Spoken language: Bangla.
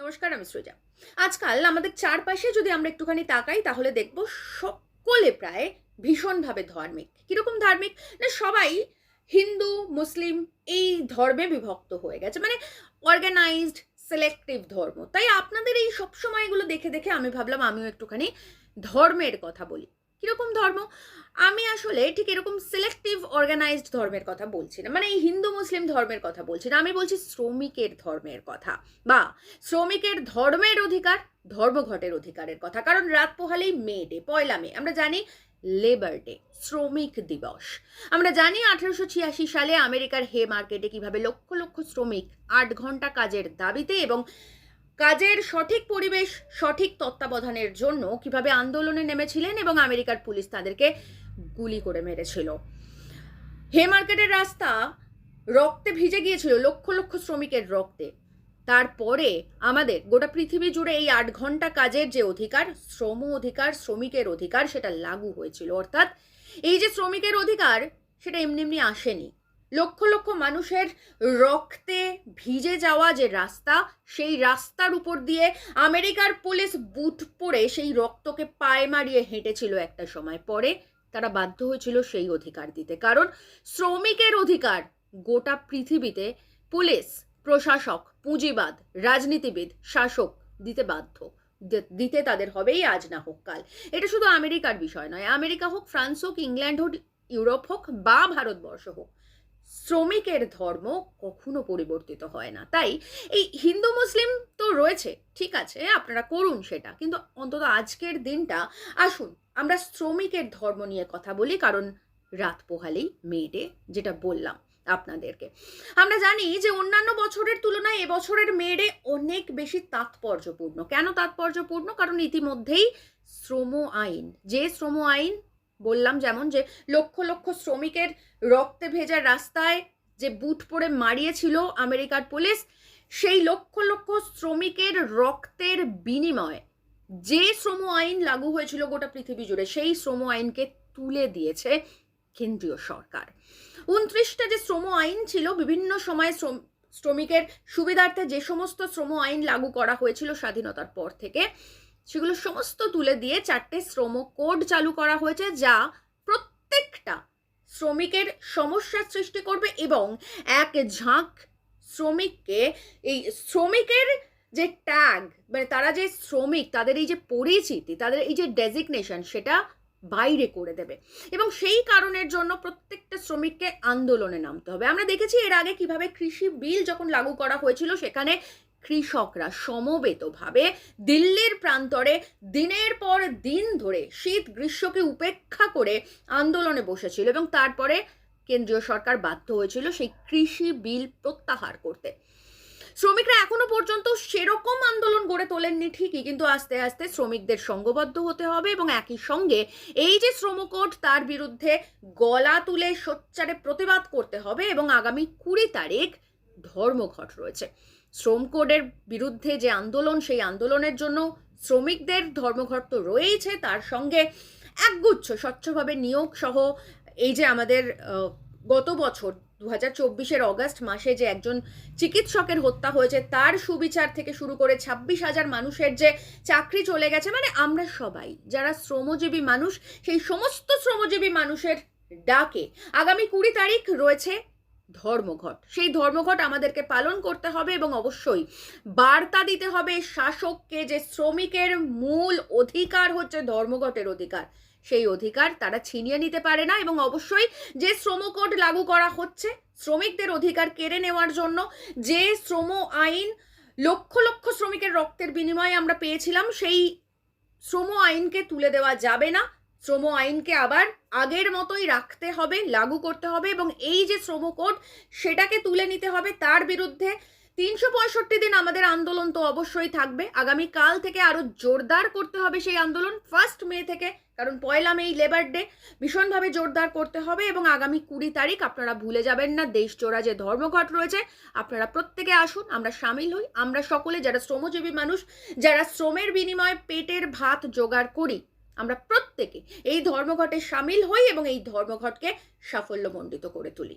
নমস্কার, আমি সৃজা। আজকাল আমাদের চারপাশে যদি আমরা একটুখানি তাকাই, তাহলে দেখব সকলে প্রায় ভীষণভাবে ধার্মিক। কীরকম ধার্মিক? না, সবাই হিন্দু, মুসলিম এই ধর্মে বিভক্ত হয়ে গেছে। মানে অর্গানাইজড সিলেক্টিভ ধর্ম। তাই আপনাদের এই সব সময় এগুলো দেখে দেখে আমি ভাবলাম আমিও একটুখানি ধর্মের কথা বলি। কীরকম ধর্ম? আমি আসলে ঠিক এরকম সিলেক্টিভ অর্গানাইজড ধর্মের কথা বলছি না। মানে এই হিন্দু, মুসলিম ধর্মের কথা বলছি না। আমি বলছি শ্রমিকের ধর্মের কথা। বা শ্রমিকের ধর্মের অধিকার ধর্মঘটের অধিকারের কথা। কারণ রাত পোহালেই মে ডে, পয়লা মে। আমরা জানি লেবার ডে শ্রমিক দিবস। আমরা জানি আঠারোশো ছিয়াশি সালে আমেরিকার হে মার্কেটে কীভাবে লক্ষ লক্ষ শ্রমিক আট ঘণ্টা কাজের দাবিতে এবং কাজের সঠিক পরিবেশ, সঠিক তত্ত্বাবধানের জন্য কীভাবে আন্দোলনে নেমেছিলেন এবং আমেরিকার পুলিশ তাদেরকে গুলি করে মেরেছিল। হে মার্কেটের রাস্তা রক্তে ভিজে গিয়েছিল, লক্ষ লক্ষ শ্রমিকের রক্তে। তারপরে আমাদের গোটা পৃথিবী জুড়ে এই আট ঘণ্টা কাজের যে অধিকার, শ্রম অধিকার, শ্রমিকের অধিকার, সেটা লাগু হয়েছিল। অর্থাৎ এই যে শ্রমিকের অধিকার, সেটা এমনি এমনি আসেনি। লক্ষ লক্ষ মানুষের রক্তে ভিজে যাওয়া যে রাস্তা, সেই রাস্তার উপর দিয়ে আমেরিকার পুলিশ বুট পরে সেই রক্তকে পায়ে মারিয়ে হেঁটেছিল একটা সময় পরে। তারা বাধ্য হয়েছিল সেই অধিকার দিতে। কারণ শ্রমিকের অধিকার গোটা পৃথিবীতে পুলিশ, প্রশাসক, পুঁজিবাদ, রাজনীতিবিদ, শাসক দিতে বাধ্য। দিতে তাদের হবেই আজ না হোক কাল। এটা শুধু আমেরিকার বিষয় নয়। আমেরিকা হোক, ফ্রান্স হোক, ইংল্যান্ড হোক, ইউরোপ হোক বা ভারতবর্ষ হোক শ্রমিকের ধর্ম কখনো পরিবর্তিত হয় না। তাই এই হিন্দু, মুসলিম তো রয়েছে, ঠিক আছে, আপনারা করুন সেটা। কিন্তু অন্তত আজকের দিনটা, আসুন, আমরা শ্রমিকের ধর্ম নিয়ে কথা বলি, কারণ রাত পোহালেই মেয়েডে যেটা বললাম আপনাদেরকে। আমরা জানি যে অন্যান্য বছরের তুলনায় এবছরের মেয়েডে অনেক বেশি তাৎপর্যপূর্ণ। কেন তাৎপর্যপূর্ণ? কারণ ইতিমধ্যেই শ্রম আইন, যে শ্রম আইন বললাম যেমন যে লক্ষ লক্ষ শ্রমিকের রক্তে ভেজা রাস্তায় যে বুট পরে মারিয়েছিল আমেরিকার পুলিশ, সেই লক্ষ লক্ষ শ্রমিকের রক্তের বিনিময়ে যে শ্রম আইন লাগু হয়েছিল গোটা পৃথিবী জুড়ে, সেই শ্রম আইনকে তুলে দিয়েছে কেন্দ্রীয় সরকার। উনত্রিশটা যে শ্রম আইন ছিল, বিভিন্ন সময় শ্রম- শ্রমিকের সুবিধার্থে যে সমস্ত শ্রম আইন লাগু করা হয়েছিল স্বাধীনতার পর থেকে সেগুলো সমস্ত তুলে দিয়ে চারটে শ্রম কোড চালু করা হয়েছে যা প্রত্যেকটা শ্রমিকের সমস্যার সৃষ্টি করবে এবং এক ঝাঁক শ্রমিককে এই শ্রমিকের যে ট্যাগ মানে তারা যে শ্রমিক, তাদের এই যে পরিচিতি, তাদের এই যে ডেজিগনেশন সেটা বাইরে করে দেবে। এবং সেই কারণের জন্য প্রত্যেকটা শ্রমিককে আন্দোলনে নামতে হবে। আমরা দেখেছি এর আগে কীভাবে কৃষি বিল যখন লাগু করা হয়েছিল, সেখানে কৃষকরা সমবেতভাবে দিল্লির প্রান্তরে দিনের পর দিন ধরে শীত গ্রীষ্মকে উপেক্ষা করে আন্দোলনে বসেছিল এবং তারপরে কেন্দ্রীয় সরকার বাধ্য হয়েছিল সেই কৃষি বিল প্রত্যাহার করতে। শ্রমিকরা এখনও পর্যন্ত সেরকম আন্দোলন গড়ে তোলেননি ঠিকই, কিন্তু আস্তে আস্তে শ্রমিকদের সঙ্গবদ্ধ হতে হবে এবং একই সঙ্গে এই যে শ্রমকোট, তার বিরুদ্ধে গলা তুলে সোচ্চারে প্রতিবাদ করতে হবে এবং আগামী কুড়ি তারিখ ধর্মঘট রয়েছে। শ্রম কোডের বিরুদ্ধে যে আন্দোলন, সেই আন্দোলনের জন্য শ্রমিকদের ধর্মঘট তো রয়েইছে তার সঙ্গে একগুচ্ছ স্বচ্ছভাবে নিয়োগ সহ এই যে আমাদের গত বছর দু হাজার চব্বিশের অগাস্ট মাসে যে একজন চিকিৎসকের হত্যা হয়েছে, তার সুবিচার থেকে শুরু করে ছাব্বিশ হাজার মানুষের যে চাকরি চলে গেছে মানে আমরা সবাই যারা শ্রমজীবী মানুষ, সেই সমস্ত শ্রমজীবী মানুষের ডাকে। আগামী কুড়ি তারিখ রয়েছে ধর্মঘট। সেই ধর্মঘট আমাদেরকে পালন করতে হবে এবং অবশ্যই বার্তা দিতে হবে শাসককে যে শ্রমিকের মূল অধিকার হচ্ছে ধর্মঘটের অধিকার। সেই অধিকার তারা ছিনিয়ে নিতে পারে না এবং অবশ্যই যে শ্রমকোড লাগু করা হচ্ছে, শ্রমিকদের অধিকার কেড়ে নেওয়ার জন্য যে শ্রম আইন, লক্ষ লক্ষ শ্রমিকের রক্তের বিনিময়ে আমরা পেয়েছিলাম, সেই শ্রম আইনকে তুলে দেওয়া যাবে না। শ্রম আইনকে আবার আগের মতোই রাখতে হবে, লাগু করতে হবে এবং এই যে শ্রম কোড, সেটাকে তুলে নিতে হবে। তার বিরুদ্ধে তিনশো পঁয়ষট্টি দিন আমাদের আন্দোলন তো অবশ্যই থাকবে। আগামী কাল থেকে আরও জোরদার করতে হবে সেই আন্দোলন। ফার্স্ট মে থেকে, কারণ পয়লা মে, লেবার ডে, ভীষণভাবে জোরদার করতে হবে এবং আগামী কুড়ি তারিখ আপনারা ভুলে যাবেন না দেশজোড়া যে ধর্মঘট রয়েছে, আপনারা প্রত্যেকে আসুন, আমরা সামিল হই। আমরা সকলে যারা শ্রমজীবী মানুষ, যারা শ্রমের বিনিময়ে পেটের ভাত জোগাড় করি আমরা প্রত্যেকে এই ধর্মঘটে সামিল হই এবং এই ধর্মঘটকে সাফল্যমণ্ডিত করে তুলি।